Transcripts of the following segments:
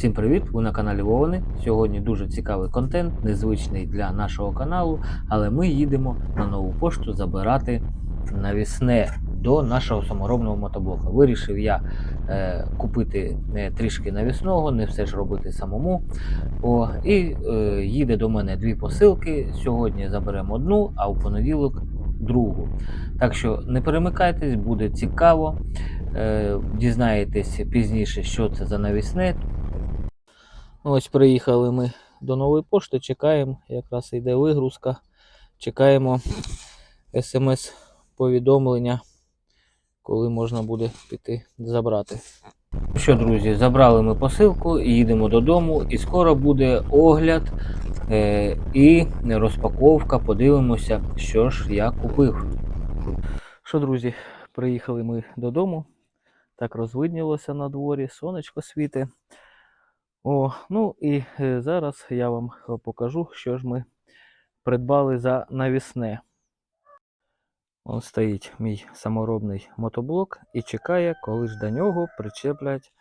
Всім привіт! Ви на каналі Вовни. Сьогодні дуже цікавий контент, незвичний для нашого каналу, але ми їдемо на нову пошту забирати навісне до нашого саморобного мотоблока. Вирішив я е, купити е, трішки навісного, не все ж робити самому. О, і е, їде до мене дві посилки. Сьогодні заберемо одну, а у понеділок другу. Так що не перемикайтесь, буде цікаво. Е, дізнаєтесь пізніше, що це за навісне. Ось приїхали ми до нової пошти, чекаємо, якраз йде вигрузка. Чекаємо смс-повідомлення, коли можна буде піти забрати. Що, друзі, забрали ми посилку, їдемо додому, і скоро буде огляд е, і розпаковка. Подивимося, що ж я купив. Що, друзі, приїхали ми додому. Так розвиднілося на дворі, сонечко світе. О, ну і е, зараз я вам е, покажу, що ж ми придбали за навісне. Он стоїть мій саморобний мотоблок і чекає, коли ж до нього причеплять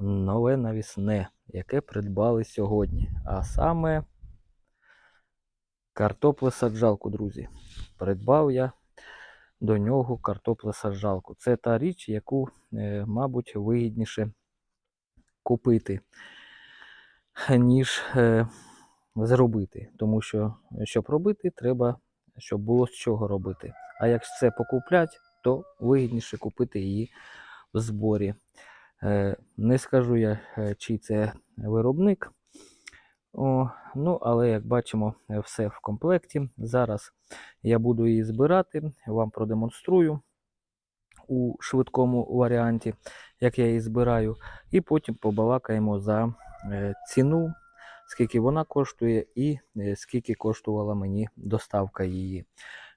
нове навісне, яке придбали сьогодні. А саме картоплесаджалку, друзі. Придбав я до нього картоплесаджалку. Це та річ, яку, е, мабуть, вигідніше купити ніж е, зробити. Тому що, щоб робити, треба, щоб було з чого робити. А якщо це покуплять, то вигідніше купити її в зборі. Е, не скажу я, е, чий це виробник. О, ну, але як бачимо, е, все в комплекті. Зараз я буду її збирати, вам продемонструю у швидкому варіанті, як я її збираю, і потім побалакаємо за е, ціну, скільки вона коштує, і е, скільки коштувала мені доставка її.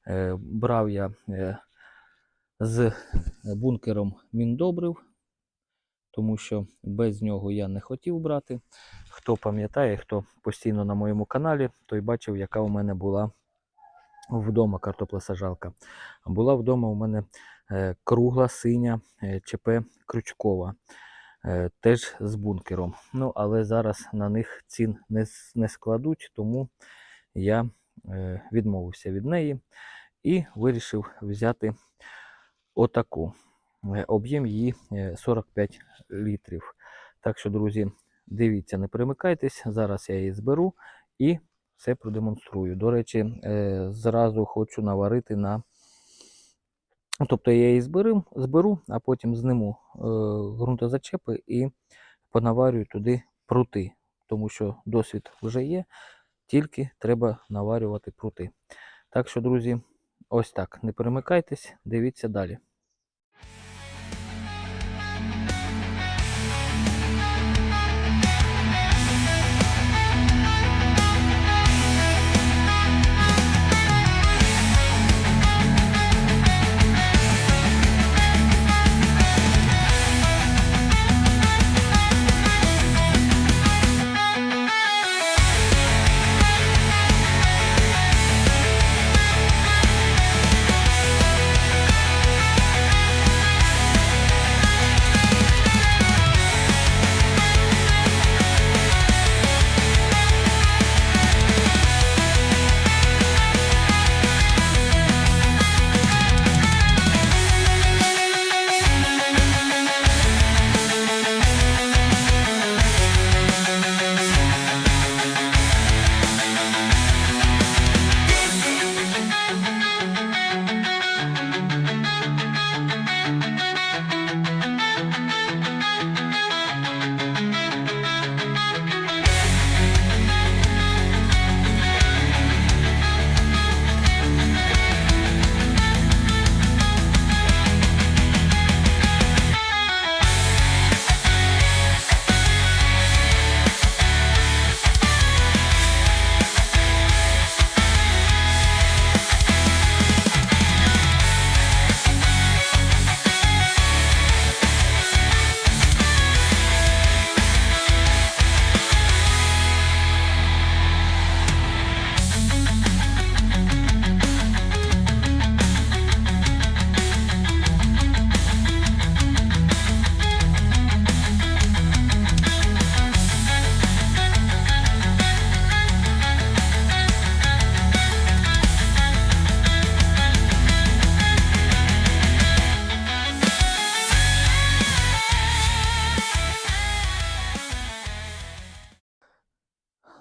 Е, Брав я е, з бункером міндобрив, тому що без нього я не хотів брати. Хто пам'ятає, хто постійно на моєму каналі, той бачив, яка у мене була вдома картоплесажалка. Була вдома у мене е, кругла синя е, ЧП Крючкова. Е, теж з бункером. Ну, але зараз на них цін не, не складуть, тому я е, відмовився від неї і вирішив взяти отаку. Е, Об'єм її е, 45 літрів. Так що, друзі, дивіться, не перемикайтесь. Зараз я її зберу і все продемонструю. До речі, зразу хочу наварити на. Тобто я її зберу, зберу а потім зниму е, ґрунтозачепи і понаварюю туди прути, тому що досвід вже є, тільки треба наварювати прути. Так що, друзі, ось так. Не перемикайтесь, дивіться далі.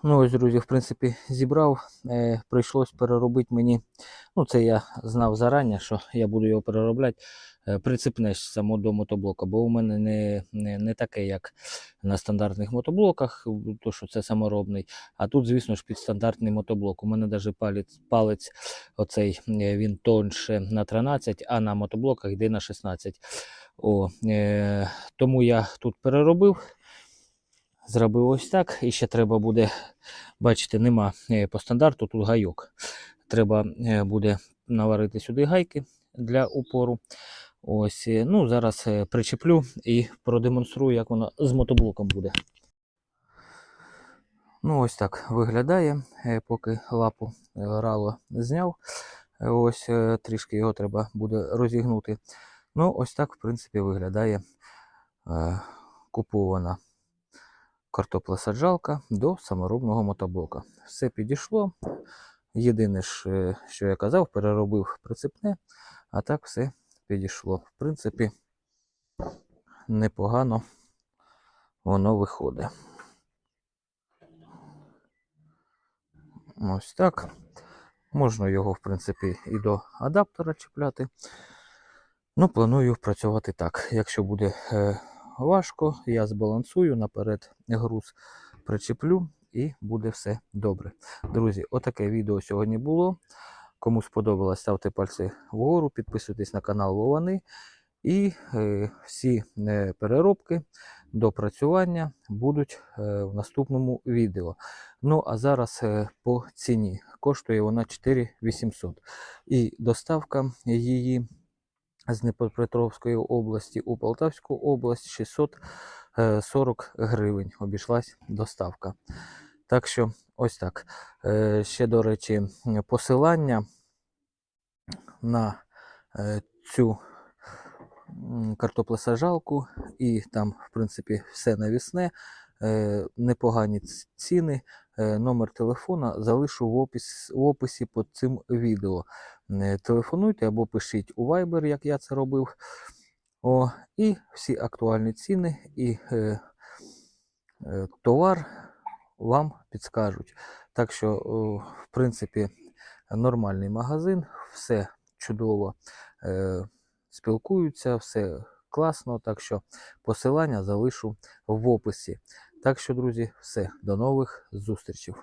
Ну, ось, друзі, в принципі, зібрав. Е, прийшлось переробити мені. Ну, це я знав зарані, що я буду його переробляти. Е, прицепне само до мотоблока, бо у мене не, не, не таке, як на стандартних мотоблоках, то що це саморобний. А тут, звісно ж, під стандартний мотоблок. У мене навіть палець, палець оцей е, він тонше на 13, а на мотоблоках йде на 16. О, е, тому я тут переробив. Зробив ось так. І ще треба буде, бачите, нема е, по стандарту тут гайок. Треба е, буде наварити сюди гайки для упору. Ось, е, ну, зараз причеплю і продемонструю, як воно з мотоблоком буде. Ну, ось так виглядає, поки лапу рало зняв. Ось трішки його треба буде розігнути. Ну, ось так, в принципі, виглядає купована картоплесаджалка до саморобного мотоблока. Все підійшло. Єдине що я казав, переробив прицепне, а так все підійшло. В принципі, непогано воно виходить. Ось так. Можна його, в принципі, і до адаптера чіпляти. Ну, планую працювати так. Якщо буде е, важко, я збалансую наперед груз, причеплю і буде все добре. Друзі, отаке відео сьогодні було. Кому сподобалось, ставте пальці вгору, підписуйтесь на канал Вовани. І е, всі е, переробки, допрацювання будуть е, в наступному відео. Ну, а зараз е, по ціні. Коштує вона 4800. І доставка її з Дніпропетровської області у Полтавську область 640 гривень обійшлась доставка. Так що ось так. Е, Ще, до речі, посилання на е, цю м, картоплесаджалку і там, в принципі, все навісне. Е, Непогані ціни. Е, Номер телефона залишу в, опис, в описі під цим відео. Е, Телефонуйте або пишіть у Viber, як я це робив. О, і всі актуальні ціни і е, е, товар вам підскажуть. Так що, о, в принципі, нормальний магазин, все чудово е, спілкуються, все класно. Так що посилання залишу в описі. Так що, друзі, все, до нових зустрічей.